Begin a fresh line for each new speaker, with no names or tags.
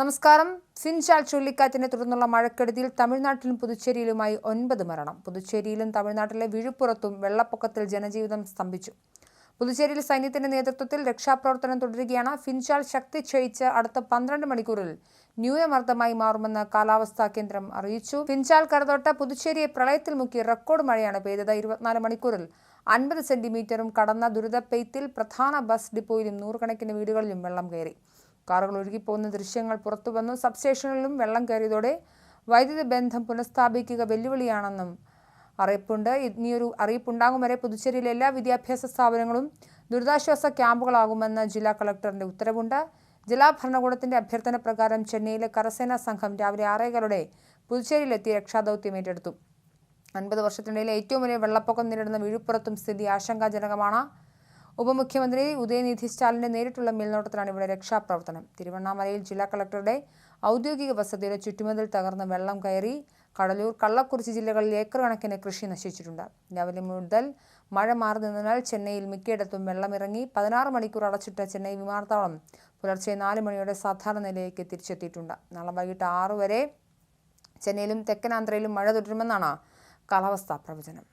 നമസ്കാരം. ഫിൻചാൽ ചുഴലിക്കാറ്റിനെ തുടർന്നുള്ള മഴക്കെടുതിയിൽ തമിഴ്നാട്ടിലും പുതുച്ചേരിയിലുമായി ഒൻപത് മരണം. പുതുച്ചേരിയിലും തമിഴ്നാട്ടിലെ വിഴുപ്പുറത്തും വെള്ളപ്പൊക്കത്തിൽ ജനജീവിതം സ്തംഭിച്ചു. പുതുച്ചേരിയിൽ സൈന്യത്തിന്റെ നേതൃത്വത്തിൽ രക്ഷാപ്രവർത്തനം തുടരുകയാണ്. ഫിൻചാൽ ശക്തി ക്ഷയിച്ച് അടുത്ത പന്ത്രണ്ട് മണിക്കൂറിൽ ന്യൂനമർദ്ദമായി മാറുമെന്ന് കാലാവസ്ഥാ കേന്ദ്രം അറിയിച്ചു. ഫിൻചാൽ കരതോട്ട പുതുച്ചേരിയെ പ്രളയത്തിൽ മുക്കി റെക്കോർഡ് മഴയാണ് പെയ്തത്. ഇരുപത്തിനാല് മണിക്കൂറിൽ അൻപത് സെന്റിമീറ്ററും കടന്ന ദുരിതപ്പെയ്ത്തിൽ പ്രധാന ബസ് ഡിപ്പോയിലും നൂറുകണക്കിന് വീടുകളിലും വെള്ളം കയറി. കാറുകൾ ഒഴുകിപ്പോകുന്ന ദൃശ്യങ്ങൾ പുറത്തുവന്നു സബ്സ്റ്റേഷനുകളിലും വെള്ളം കയറിയതോടെ വൈദ്യുതി ബന്ധം പുനഃസ്ഥാപിക്കുക വെല്ലുവിളിയാണെന്നും അറിയിപ്പുണ്ട്. ഇനിയൊരു അറിയിപ്പുണ്ടാകും വരെ പുതുച്ചേരിയിലെ എല്ലാ വിദ്യാഭ്യാസ സ്ഥാപനങ്ങളും ദുരിതാശ്വാസ ക്യാമ്പുകളാകുമെന്ന് ജില്ലാ കളക്ടറിന്റെ ഉത്തരവുണ്ട്. ജില്ലാ ഭരണകൂടത്തിന്റെ അഭ്യർത്ഥന പ്രകാരം ചെന്നൈയിലെ കരസേനാ സംഘം രാവിലെ ആറേകാലോടെ പുതുച്ചേരിയിലെത്തി രക്ഷാദൗത്യം ഏറ്റെടുത്തു. അൻപത് വർഷത്തിനിടയിൽ ഏറ്റവും വലിയ വെള്ളപ്പൊക്കം നേരിടുന്ന വിഴുപ്പുറത്തും സ്ഥിതി ആശങ്കാജനകമാണ്. ഉപമുഖ്യമന്ത്രി ഉദയനിധി സ്റ്റാലിന്റെ നേരിട്ടുള്ള മേൽനോട്ടത്തിലാണ് ഇവിടെ രക്ഷാപ്രവർത്തനം. തിരുവണ്ണാമലയിൽ ജില്ലാ കളക്ടറുടെ ഔദ്യോഗിക വസതിയുടെ ചുറ്റുമതിൽ തകർന്ന് വെള്ളം കയറി കടലൂർ കള്ളക്കുറിച്ചി ജില്ലകളിൽ ഏക്കർ കണക്കിന് കൃഷി നശിച്ചിട്ടുണ്ട്. രാവിലെ മുതൽ മഴ മാറി നിന്നതിനാൽ ചെന്നൈയിൽ മിക്കയിടത്തും വെള്ളമിറങ്ങി പതിനാറ് മണിക്കൂർ അടച്ചിട്ട ചെന്നൈ വിമാനത്താവളം പുലർച്ചെ നാല് മണിയോടെ സാധാരണ നിലയിലേക്ക് തിരിച്ചെത്തിയിട്ടുണ്ട്. നാളെ വൈകിട്ട് ആറ് വരെ ചെന്നൈയിലും തെക്കൻ ആന്ധ്രയിലും മഴ തുടരുമെന്നാണ് കാലാവസ്ഥാ പ്രവചനം.